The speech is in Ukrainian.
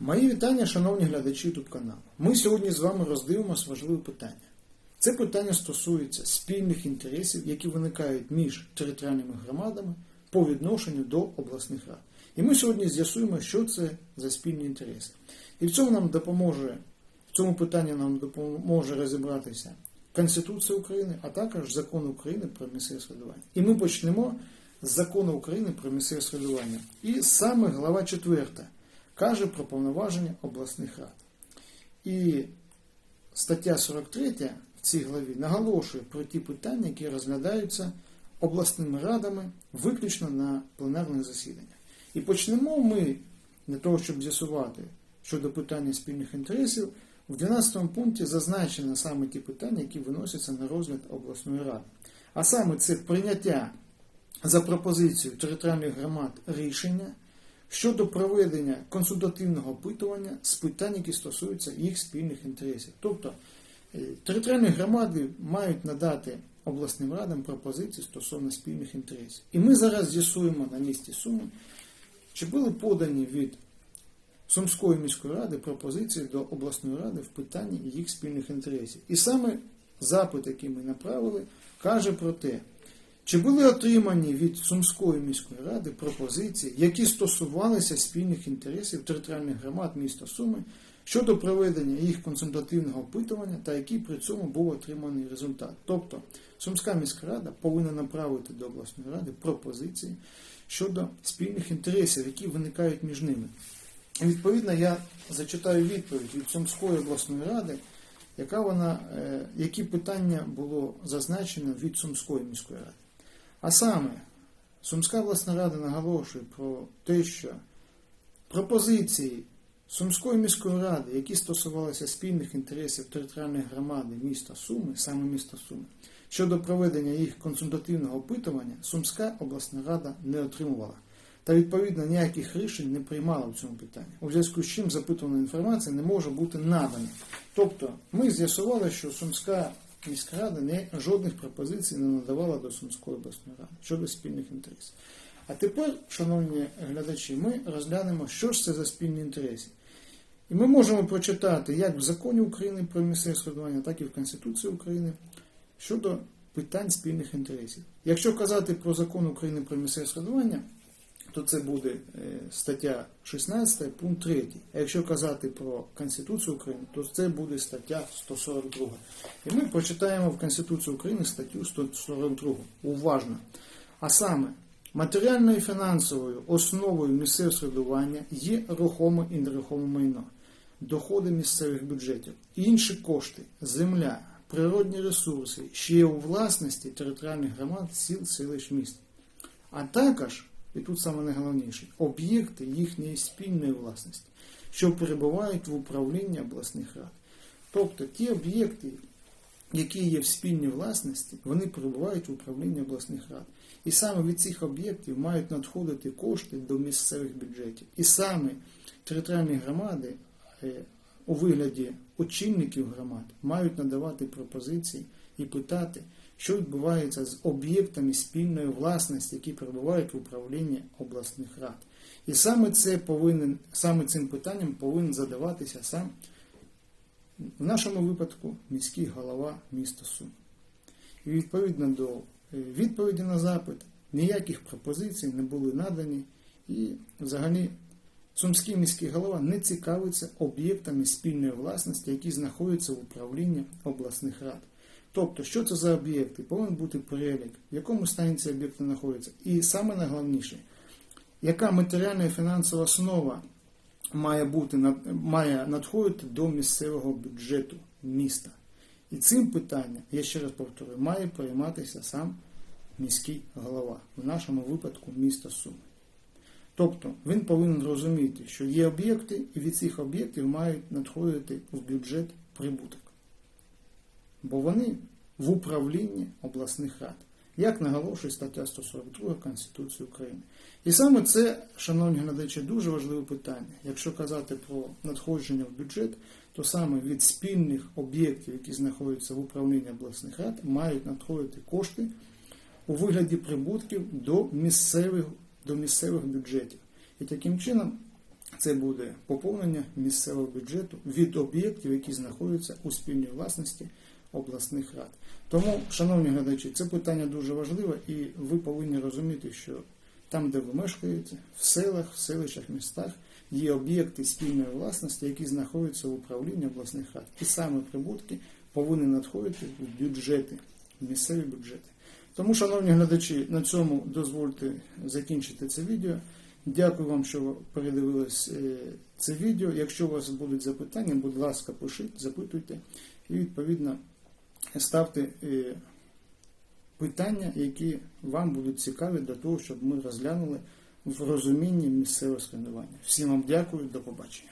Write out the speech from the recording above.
Мої вітання, шановні глядачі YouTube каналу. Ми сьогодні з вами роздивимося важливе питання. Це питання стосується спільних інтересів, які виникають між територіальними громадами по відношенню до обласних рад. І ми сьогодні з'ясуємо, що це за спільні інтереси. І в цьому нам допоможе, в цьому питанні нам допоможе розібратися Конституція України, а також закон України про місцеве самоврядування. І ми почнемо з закону України про місцеве самоврядування. І саме глава 4 каже про повноваження обласних рад. І стаття 43 в цій главі наголошує про ті питання, які розглядаються обласними радами виключно на пленарних засіданнях. І почнемо ми для того, щоб з'ясувати щодо питання спільних інтересів, в 12 пункті зазначено саме ті питання, які виносяться на розгляд обласної ради. А саме це прийняття за пропозицією територіальних громад рішення щодо проведення консультативного опитування з питань, які стосуються їх спільних інтересів. Тобто е, територіальні громади мають надати обласним радам пропозиції стосовно спільних інтересів. І ми зараз з'ясуємо на місці Суми, чи були подані від Сумської міської ради пропозиції до обласної ради в питанні їх спільних інтересів. І саме запит, який ми направили, каже про те, чи були отримані від Сумської міської ради пропозиції, які стосувалися спільних інтересів територіальних громад міста Суми щодо проведення їх консультативного опитування та який при цьому був отриманий результат? Тобто Сумська міська рада повинна направити до обласної ради пропозиції щодо спільних інтересів, які виникають між ними. І відповідно я зачитаю відповідь від Сумської обласної ради, яка вона, е, які питання було зазначено від Сумської міської ради. А саме, Сумська обласна рада наголошує про те, що пропозиції Сумської міської ради, які стосувалися спільних інтересів територіальної громади міста Суми, саме міста Суми, щодо проведення їх консультативного опитування, Сумська обласна рада не отримувала. Та відповідно ніяких рішень не приймала в цьому питанні. У зв'язку з чим запитувана інформація не може бути надана. Тобто, ми з'ясували, що Сумська міська рада не, жодних пропозицій не надавала до Сумської обласної ради щодо спільних інтересів. А тепер, шановні глядачі, ми розглянемо, що ж це за спільні інтереси. І ми можемо прочитати як в законі України про місцеве самоврядування, так і в Конституції України щодо питань спільних інтересів. Якщо казати про закон України про місцеве самоврядування, то це буде е, стаття 16, пункт 3. А якщо казати про Конституцію України, то це буде стаття 142. І ми почитаємо в Конституції України статтю 142. Уважно. А саме, матеріальною і фінансовою основою місцевого середування є рухоме і нерухоме майно, доходи місцевих бюджетів, інші кошти, земля, природні ресурси, що є у власності територіальних громад, сіл, селищ міст. А також і тут саме найголовніше, об'єкти їхньої спільної власності, що перебувають в управлінні обласних рад. Тобто ті об'єкти, які є в спільній власності, вони перебувають в управлінні обласних рад. І саме від цих об'єктів мають надходити кошти до місцевих бюджетів. І саме територіальні громади е, у вигляді очільників громад мають надавати пропозиції і питати, що відбувається з об'єктами спільної власності, які перебувають в управлінні обласних рад. І саме це повинен, саме цим питанням повинен задаватися сам, в нашому випадку, міський голова міста Сум. І відповідно до е, відповіді на запит, ніяких пропозицій не були надані, і взагалі Сумський міський голова не цікавиться об'єктами спільної власності, які знаходяться в управлінні обласних рад. Тобто, що це за об'єкти? Повинен бути перелік, в якому стані ці об'єкти знаходяться. І саме найголовніше, яка матеріальна і фінансова основа має бути має надходити до місцевого бюджету міста. І цим питанням, я ще раз повторюю, має прийматися сам міський голова, в нашому випадку міста Суми. Тобто він повинен розуміти, що є об'єкти, і від цих об'єктів мають надходити в бюджет прибуток бо вони в управлінні обласних рад, як наголошує стаття 142 Конституції України. І саме це, шановні глядачі, дуже важливе питання. Якщо казати про надходження в бюджет, то саме від спільних об'єктів, які знаходяться в управлінні обласних рад, мають надходити кошти у вигляді прибутків до місцевих, до місцевих бюджетів. І таким чином це буде поповнення місцевого бюджету від об'єктів, які знаходяться у спільній власності обласних рад. Тому, шановні глядачі, це питання дуже важливе, і ви повинні розуміти, що там, де ви мешкаєте, в селах, в селищах, містах, є об'єкти спільної власності, які знаходяться в управлінні обласних рад. І саме прибутки повинні надходити в бюджети, в місцеві бюджети. Тому, шановні глядачі, на цьому дозвольте закінчити це відео. Дякую вам, що ви передивились е, це відео. Якщо у вас будуть запитання, будь ласка, пишіть, запитуйте і відповідно ставте е, питання, які вам будуть цікаві для того, щоб ми розглянули в розумінні місцевого сканування. Всім вам дякую, до побачення.